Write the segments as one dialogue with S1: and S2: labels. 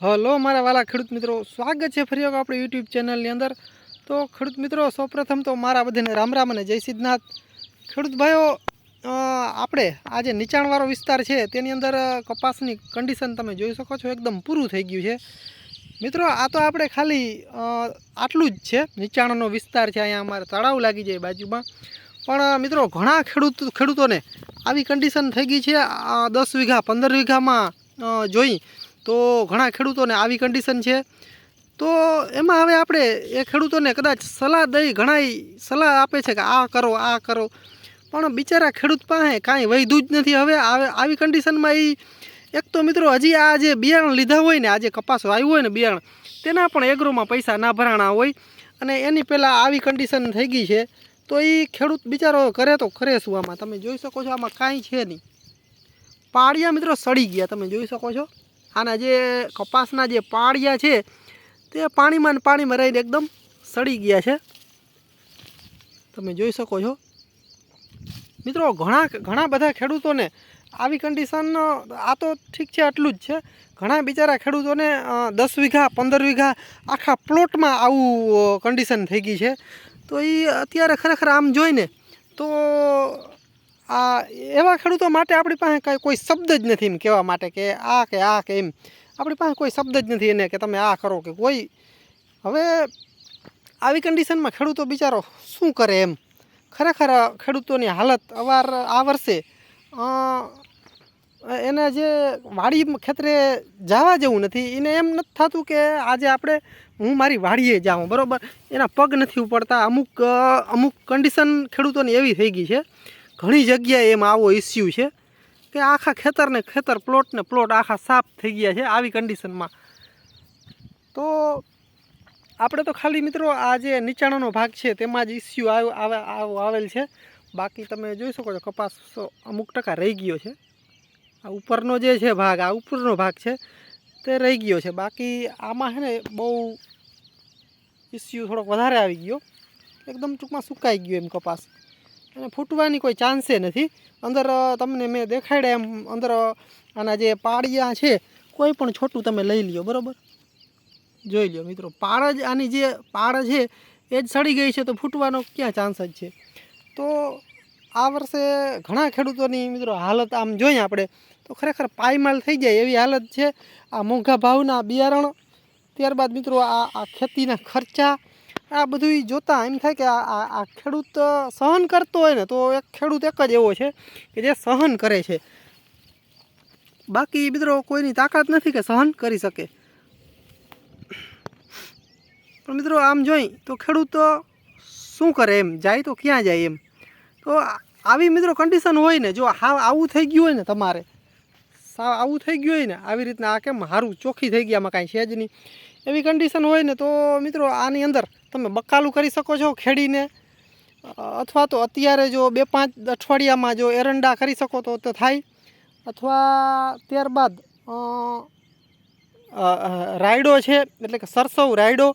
S1: Hello મારા વાલા ખેડૂત મિત્રો, સ્વાગત છે ફરી વખત આપણી યુટ્યુબ ચેનલની અંદર. તો ખેડૂત મિત્રો, સૌપ્રથમ તો મારા બધાને રામ રામ અને જય સિદ્ધનાથ. ખેડૂત ભાઈઓ આપણે આ જે નીચાણવાળો વિસ્તાર છે, તેની અંદર કપાસની કન્ડિશન તમે જોઈ શકો છો, એકદમ પૂરું થઈ ગયું છે. મિત્રો, આ તો આપણે ખાલી આટલું જ છે, નીચાણનો વિસ્તાર છે, અહીંયા અમારે તળાવ લાગી જાય બાજુમાં. પણ મિત્રો, ઘણા ખેડૂત, ખેડૂતોને આવી કન્ડિશન થઈ ગઈ છે દસ વીઘા, પંદર વીઘામાં જોઈ તો ઘણા ખેડૂતોને આવી કન્ડિશન છે. તો એમાં હવે આપણે એ ખેડૂતોને કદાચ સલાહ દઈ ઘણાય સલાહ આપે છે કે આ કરો આ કરો. પણ બિચારા ખેડૂત પાસે કાંઈ વૈધું જ નથી. હવે આવે- કન્ડિશનમાં એ એક તો મિત્રો હજી આ જે બિયારણ લીધા હોય ને, આ જે કપાસ વાવ્યું હોય ને બિયારણ, તેના પણ એગ્રોમાં પૈસા ના ભરાણા હોય અને એની પહેલાં આવી કન્ડિશન થઈ ગઈ છે. તો એ ખેડૂત બિચારો કરે તો કરે શું આમાં? તમે જોઈ શકો છો આમાં કાંઈ છે નહીં. પાળિયા મિત્રો સડી ગયા. તમે જોઈ શકો છો? આના જે કપાસના જે પાળિયા છે, તે પાણીમાં ને પાણીમાં રહીને એકદમ સડી ગયા છે. તમે જોઈ શકો છો. મિત્રો, ઘણા ઘણા બધા ખેડૂતોને આવી કન્ડિશન આ તો ઠીક છે, આટલું જ છે. ઘણા બિચારા ખેડૂતોને દસ વીઘા, પંદર વીઘા આખા પ્લોટમાં આવું કન્ડિશન થઈ ગઈ છે. તો એ અત્યારે ખરેખર આમ જોઈને તો આ એવા ખેડૂતો માટે આપણી પાસે કાંઈ કોઈ શબ્દ જ નથી એમ કહેવા માટે કે આ કે આ કે એમ. આપણી પાસે કોઈ શબ્દ જ નથી એને કે તમે આ કરો કે કોઈ. હવે આવી કન્ડિશનમાં ખેડૂતો બિચારો શું કરે એમ? ખરેખર ખેડૂતોની હાલત અવાર આ વર્ષે એને જે વાડી ખેતરે જવા જેવું નથી, એને એમ નથી થતું કે આજે આપણે હું મારી વાડીએ જાઉં, બરાબર? એના પગ નથી ઉપડતા, અમુક અમુક કન્ડિશન ખેડૂતોની એવી થઈ ગઈ છે. ઘણી જગ્યાએ એમાં આવો ઇસ્યુ છે કે આખા ખેતરને ખેતર પ્લોટ ને પ્લોટ આખા સાફ થઈ ગયા છે આવી કન્ડિશનમાં તો આપણે તો ખાલી મિત્રો આ જે નીચાણનો ભાગ છે તેમાં જ ઇસ્યુ આવ્યો આવે, આવો, આવેલ છે. બાકી તમે જોઈ શકો છો કપાસ અમુક ટકા રહી ગયો છે. આ ઉપરનો જે છે ભાગ, આ ઉપરનો ભાગ છે તે રહી ગયો છે. બાકી આમાં છે ને બહુ ઇસ્યુ થોડોક વધારે આવી ગયો. એકદમ ટૂંકમાં સુકાઈ ગયો એમ કપાસ. અને ફૂટવાની કોઈ ચાન્સે નથી. અંદર તમને મેં દેખાડ્યા એમ, અંદર આના જે પાળિયા છે, કોઈ પણ છોટું તમે લઈ લ્યો, બરાબર? જોઈ લ્યો મિત્રો, પાળ જ, આની જે પાળ છે, એ જ સડી ગઈ છે, તો ફૂટવાનો ક્યાં ચાન્સ જ છે? તો આ વર્ષે ઘણા ખેડૂતોની મિત્રો હાલત આમ જોઈએ આપણે, તો ખરેખર પાયમાલ થઈ જાય એવી હાલત છે. આ મોંઘા ભાવના બિયારણ, ત્યારબાદ મિત્રો આ આ ખેતીના ખર્ચા આ બધું જોતાં એમ થાય કે આ, આ- ખેડૂત સહન કરતો હોય ને તો એક ખેડૂત એક જ એવો છે કે જે સહન કરે છે. બાકી મિત્રો કોઈની તાકાત નથી કે સહન કરી શકે. પણ મિત્રો આમ જોઈ તો ખેડૂત શું કરે એમ? જાય તો ક્યાં જાય એમ? તો આવી મિત્રો કન્ડિશન હોય ને, જો હા આવું થઈ ગયું હોય ને તમારે સાવ આવું થઈ ગયું હોય ને, આવી રીતના આ કેમ હારું ચોખ્ખી થઈ ગઈ કાંઈ છે જ નહીં. એવી કન્ડિશન હોય ને તો મિત્રો આની અંદર તમે બકાલું કરી શકો છો ખેડીને. અથવા તો અત્યારે જો બે પાંચ અઠવાડિયામાં જો એરંડા કરી શકો તો તો થાય. અથવા ત્યારબાદ રાયડો છે, એટલે કે સરસવ રાયડો,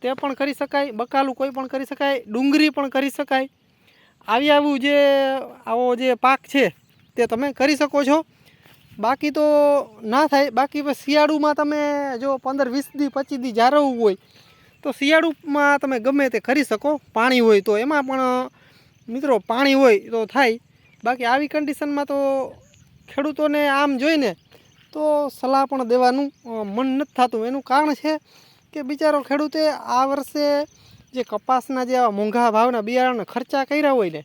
S1: તે પણ કરી શકાય. બકાલું કોઈ પણ કરી શકાય. ડુંગળી પણ કરી શકાય. આવી આવું જે, આવો જે પાક છે, તે તમે કરી શકો છો. બાકી તો ના થાય. બાકી શિયાળુમાં તમે જો પંદર, વીસ દી, પચીસ દી જાળવવું હોય, તો શિયાળુમાં તમે ગમે તે કરી શકો. પાણી હોય તો એમાં પણ, મિત્રો, પાણી હોય તો થાય. બાકી આવી કન્ડિશનમાં તો ખેડૂતોને આમ જોઈને તો સલાહ પણ દેવાનું મન નથી થતું. એનું કારણ છે કે બિચારો ખેડૂતે આ વર્ષે જે કપાસના જે આવા મોંઘા ભાવના બિયારણના ખર્ચા કર્યા હોય ને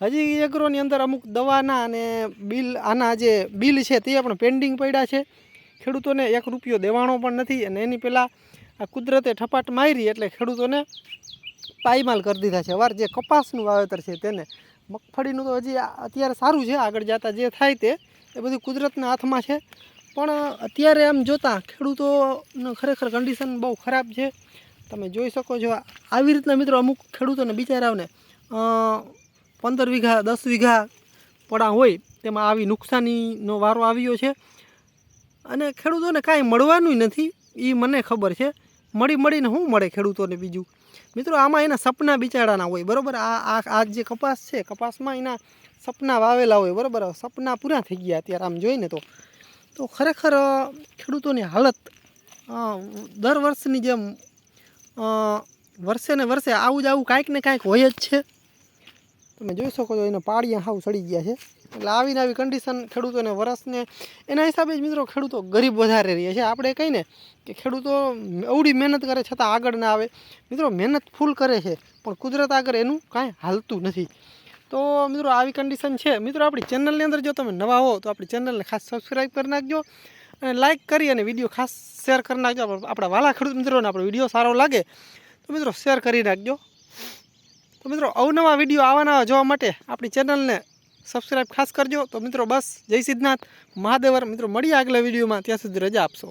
S1: હજી એગ્રોની અંદર અમુક દવાના અને બિલ, આના જે બિલ છે તે પણ પેન્ડિંગ પડ્યા છે. ખેડૂતોને એક રૂપિયો દેવાનો પણ નથી અને એની પહેલાં આ કુદરતે ઠપાટ મારી એટલે ખેડૂતોને પાયમાલ કરી દીધા છે. વાર જે કપાસનું વાવેતર છે તેને, મગફળીનું તો હજી અત્યારે સારું છે, આગળ જતાં જે થાય તે, એ બધું કુદરતના હાથમાં છે. પણ અત્યારે આમ જોતાં ખેડૂતોનું ખરેખર કન્ડિશન બહુ ખરાબ છે. તમે જોઈ શકો છો, આવી રીતના મિત્રો અમુક ખેડૂતોને બિચારાઓને પંદર વીઘા, દસ વીઘા પડા હોય, તેમાં આવી નુકસાનીનો વારો આવ્યો છે. અને ખેડૂતોને કાંઈ મળવાનું નથી એ મને ખબર છે. મળી મળીને શું મળે ખેડૂતોને બીજું? મિત્રો, આમાં એના સપના બિચારાના હોય, બરાબર? આ આ આ જે કપાસ છે, કપાસમાં એના સપના વાવેલા હોય, બરાબર? સપના પૂરા થઈ ગયા અત્યારે, આમ જોઈને તો. તો ખરેખર ખેડૂતોની હાલત દર વર્ષની જેમ વર્ષે ને વર્ષે આવું જ આવું કાંઈક ને કાંઈક હોય જ છે. તમે જોઈ શકો છો, એને પાળિયા હાવ સડી ગયા છે. એટલે આવીને આવી કન્ડિશન ખેડૂતોને, વરસને, એના હિસાબે જ મિત્રો ખેડૂતો ગરીબ વધારે રહે છે. આપણે કહીને કે ખેડૂતો અવડી મહેનત કરે છતાં આગળ ના આવે. મિત્રો મહેનત ફૂલ કરે છે, પણ કુદરત આગળ એનું કાંઈ હાલતું નથી. તો મિત્રો આવી કન્ડિશન છે. મિત્રો આપણી ચેનલની અંદર જો તમે નવા હો, તો આપણી ચેનલને ખાસ સબસ્ક્રાઈબ કરી નાખજો. અને લાઇક કરી અને વીડિયો ખાસ શેર કરી નાખજો. આપણા વાલા ખેડૂત મિત્રોને આપણો વીડિયો સારો લાગે, તો મિત્રો શેર કરી નાખજો. તો મિત્રો અવનવા વીડિયો આવવાના જોવા માટે આપણી ચેનલને સબસ્ક્રાઈબ ખાસ કરજો. તો મિત્રો બસ, જય સિદ્ધનાથ. મહાદેવર, મિત્રો મળીએ આગલા વિડીયોમાં. ત્યાં સુધી રજા આપશો.